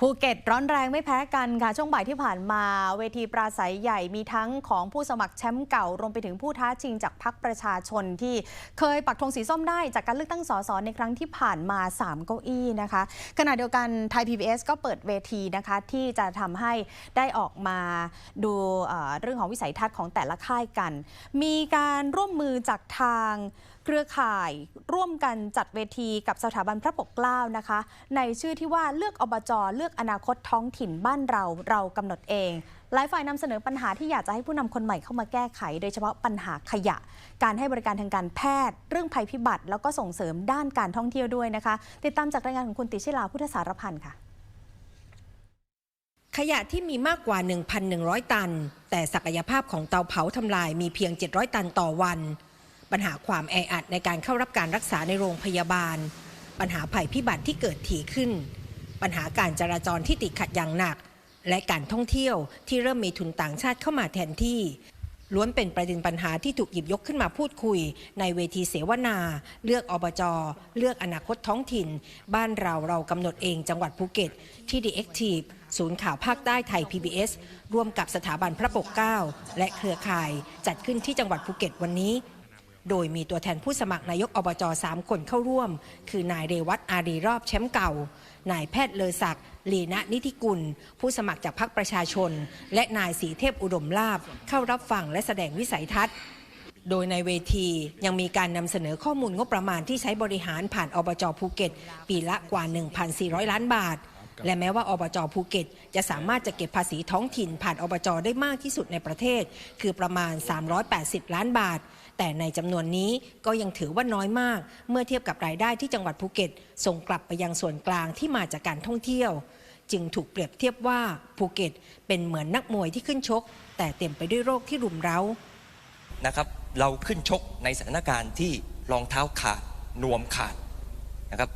ภูเก็ตร้อนแรงไม่แพ้กันค่ะ ช่วงบ่ายที่ผ่านมา เวทีปราศัยใหญ่มีทั้งของผู้สมัครแชมป์เก่ารวมไปถึงผู้ท้าชิงจากพรรคประชาชนที่เคยปักธงสีส้มได้จากการเลือกตั้งสสในครั้งที่ผ่านมา 3 เก้าอี้นะคะ ขณะเดียวกันไทย PBS ก็เปิดเวทีนะคะที่จะทำให้ได้ออกมาดูเรื่องของวิสัยทัศน์ของแต่ละค่ายกัน มีการร่วมมือจากทาง เครือข่ายร่วมกันจัดเวทีกับสถาบันพระปกเกล้านะคะ ในชื่อที่ว่าเลือกอบจเลือกอนาคตท้องถิ่นบ้านเราเรากำหนดเองหลายฝ่ายนำเสนอปัญหาที่อยากจะให้ผู้นำคนใหม่เข้ามาแก้ไข โดยเฉพาะปัญหาขยะ การให้บริการทางการแพทย์ เรื่องภัยพิบัติ แล้วก็ส่งเสริมด้านการท่องเที่ยวด้วยนะคะ ติดตามจากรายงานของคุณติชิลาพุทธสารพันธ์ค่ะขยะที่มีมากกว่า 1,100 ตัน แต่ศักยภาพของเตาเผาทำลายมีเพียง 700 ตันต่อวัน ปัญหาความแออัดในการเข้ารับการรักษาในโรงพยาบาล ปัญหาภัยพิบัติที่เกิดถี่ขึ้น ปัญหาการจราจรที่ติดขัดอย่างหนัก และการท่องเที่ยวที่เริ่มมีทุนต่างชาติเข้ามาแทนที่ล้วนเป็นประเด็นปัญหาที่ถูกหยิบยกขึ้นมาพูดคุย ในเวทีเสวนา เลือกอบจ เลือกอนาคตท้องถิ่น บ้านเราเรากำหนดเองจังหวัดภูเก็ต ที่ The Active ศูนย์ข่าวภาคใต้ไทย PBS ร่วมกับสถาบันพระปกเกล้าและเครือข่ายจัดขึ้นที่จังหวัดภูเก็ตวันนี้ โดยมีตัวแทนผู้สมัครนายกอบจสามคนเข้าร่วม คือนายเรวัตอารีรอบแชมป์เก่า นายแพทย์เลอศักดิ์ลีนะนิธิกุล ผู้สมัครจากพรรคประชาชน และนายสีเทพอุดมลาบเข้ารับฟังและแสดงวิสัยทัศน์โดยในเวทียังมีการนำเสนอข้อมูลงบประมาณที่ใช้บริหารผ่านอบจภูเก็ต ปีละกว่า 1,400 ล้านบาท และแม้ว่าอบจภูเก็ต จะสามารถจะเก็บภาษีท้องถิ่นผ่านอบจได้มากที่สุดในประเทศ คือประมาณ 380 ล้านบาท แต่ในจำนวนนี้ก็ยังถือว่าน้อยมาก เมื่อเทียบกับรายได้ที่จังหวัดภูเก็ต ส่งกลับไปยังส่วนกลางที่มาจากการท่องเที่ยว จึงถูกเปรียบเทียบว่าภูเก็ต เป็นเหมือนนักมวยที่ขึ้นชก แต่เต็มไปด้วยโรคที่รุมเร้านะครับเราขึ้นชกในสถานการณ์ที่รองเท้าขาดนวมขาดนะครับ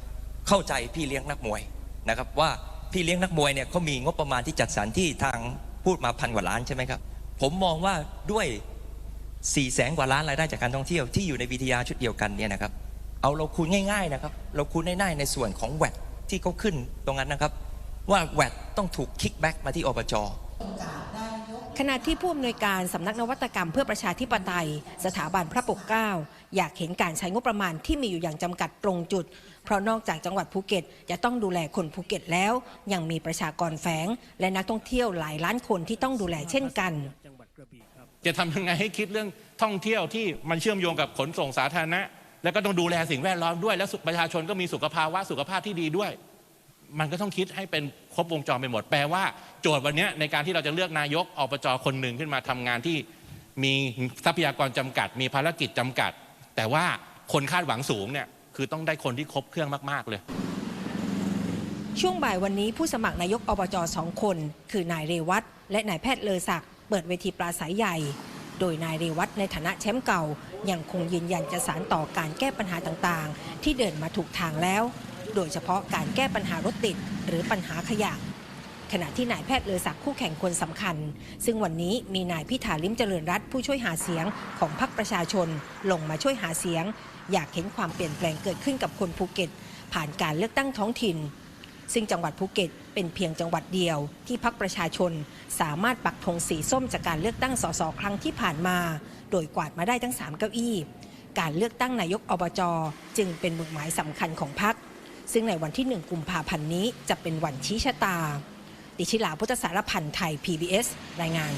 เข้าใจพี่เลี้ยงนักมวยนะครับว่า พี่เลี้ยงนักมวยเนี่ยเขามีงบประมาณที่จัดสรรที่ทางพูดมาพันกว่าล้านใช่ไหมครับ ผมมองว่าด้วย4ี่แสนกว่าล้านรายได้จากการท่องเที่ยวที่อยู่ในวิทยาชุดเดียวกันเนี่ยนะครับ เอาเราคูณง่ายๆนะครับ เราคูณง่ายๆในส่วนของแวดที่เขาขึ้นตรงนั้นนะครับ ว่าแวดต้องถูกคิกแบ็กมาที่อบจ ขณะที่ผู้อำนวยการสำนักนวัตกรรมเพื่อประชาธิปไตย สถาบันพระปกเกล้าอยากเห็นการใช้งบประมาณที่มีอยู่อย่างจำกัดตรงจุด เพราะนอกจากจังหวัดภูเก็ตจะต้องดูแลคนภูเก็ตแล้ว ยังมีประชากรแฝง และนักท่องเที่ยวหลายล้านคนที่ต้องดูแลเช่นกันจะทำยังไงให้คิดเรื่องท่องเที่ยวที่มันเชื่อมโยงกับขนส่งสาธารณะ แล้วก็ต้องดูแลสิ่งแวดล้อมด้วย แล้วประชาชนก็มีสุขภาวะสุขภาพที่ดีด้วย มันก็ต้องคิดให้เป็นครบวงจรไปหมด แปลว่าโจทย์วันนี้ในการที่เราจะเลือกนายกอบจคนหนึ่งขึ้นมาทำงานที่มีทรัพยากรจำกัด มีภารกิจจำกัด แต่ว่าคนคาดหวังสูงเนี่ยคือต้องได้คนที่ครบเครื่องมาก ๆ เลย ช่วงบ่ายวันนี้ผู้สมัครนายกอบจสองคน คือนายเรวัตและนายแพทย์เลอศักดิ์เปิดเวทีปราศัยใหญ่ โดยนายเรวัตในฐานะแชมป์เก่า ยังคงยืนยันจะสารต่อการแก้ปัญหาต่างๆ ที่เดินมาถูกทางแล้ว โดยเฉพาะการแก้ปัญหารถติด หรือปัญหาขยะ ขณะที่นายแพทย์เลอศักดิ์คู่แข่งคนสำคัญ ซึ่งวันนี้มีนายพิธาลิมเจริญรัตน์ผู้ช่วยหาเสียงของพรรคประชาชน ลงมาช่วยหาเสียง อยากเห็นความเปลี่ยนแปลงเกิดขึ้นกับคนภูเก็ต ผ่านการเลือกตั้งท้องถิ่น ซึ่งจังหวัดภูเก็ต เป็นเพียงจังหวัดเดียว ที่พักประชาชน สามารถปักธงสีส้มจากการเลือกตั้งสสครั้งที่ผ่านมา โดยกวาดมาได้ทั้ง3เก้าอี้การเลือกตั้งนายกอบจ จึงเป็นหมุดหมายสำคัญของพัก ซึ่งในวันที่ 1 กุมภาพันธ์นี้จะเป็นวันชี้ชะตา ดิชิลาพุทธสารพันธ์ไทย PBS รายงาน